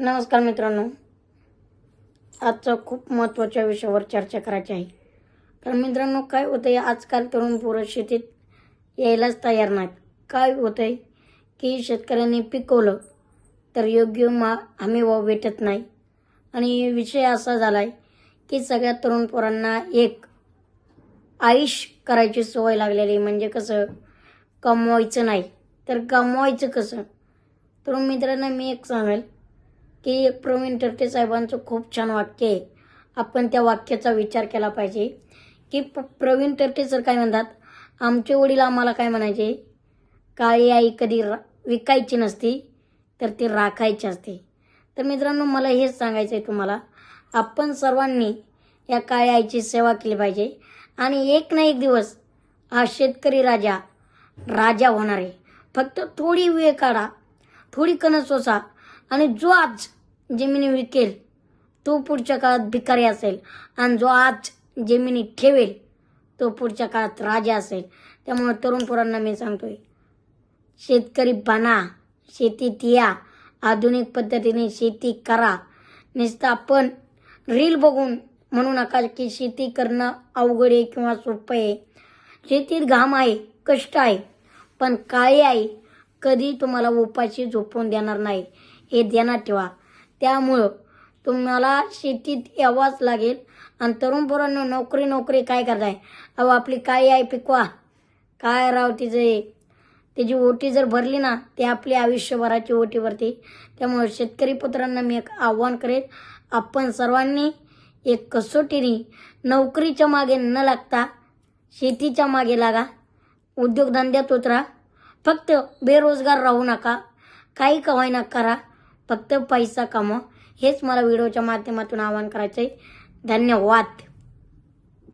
नमस्कार मित्रांनो. आजचा खूप महत्त्वाच्या विषयावर चर्चा करायची आहे. कारण मित्रांनो काय होतं आहे आजकाल तरुण पोरं शेतीत यायलाच तयार नाहीत. काय होतं आहे की शेतकऱ्यांनी पिकवलं तर योग्य मा हमी भाव भेटत नाही. आणि विषय असा झाला आहे की सगळ्या तरुण पोरांना एक आयुष करायची सवय लागलेली आहे. म्हणजे कसं? कमवायचं नाही. तर कमवायचं कसं? तरुण मित्रांनो मी एक सांगेल. की एक प्रवीण टर्टे साहेबांचं खूप छान वाक्य आहे. आपण त्या वाक्याचा विचार केला पाहिजे. की प प्रवीण टर्टे सर काय म्हणतात? आमचे वडील आम्हाला काय म्हणायचे? काळी आई कधी रा विकायची नसती तर ती राखायची असते. तर मित्रांनो मला हेच सांगायचं आहे तुम्हाला. आपण सर्वांनी या काळ्या आईची सेवा केली पाहिजे. आणि एक ना एक दिवस हा शेतकरी राजा राजा होणार आहे. फक्त थोडी वेळ काढा. थोडी कणस सोसा. आणि जो आज जमिनी विकेल तो पुढच्या काळात भिकारी असेल. आणि जो आज जमिनी ठेवेल तो पुढच्या काळात राजा असेल. त्यामुळे तरुण पोरांना मी सांगतोय शेतकरी बना शेतीत या आधुनिक पद्धतीने शेती करा. नुसतं आपण रील बघून म्हणू नका की शेती करणं अवघड आहे किंवा सोपं आहे. शेतीत घाम आहे कष्ट आहे पण काळी आई कधी तुम्हाला उपाशी झोपून देणार नाही. हे ध्यानात ठेवा. त्यामुळं तुम्हाला शेतीत यावाच लागेल. आणि तरुण पोरांनो नोकरी नोकरी काय करताय? अहो आपली काय आहे पिकवा? काय राव तिचं त्याची ओटी जर भरली ना ते आपली आयुष्यभराची ओटी भरते. त्यामुळे शेतकरी पुत्रांना मी एक आव्हान करेल आपण सर्वांनी एक कसोटीने नोकरीच्या मागे न लागता शेतीच्या मागे लागा. उद्योगधंद्यात उतरा. फक्त बेरोजगार राहू नका. काही कमाईना करा. फक्त पैसा कमव. हेच मला व्हिडिओच्या माध्यमातून आवाहन करायचं आहे धन्यवाद.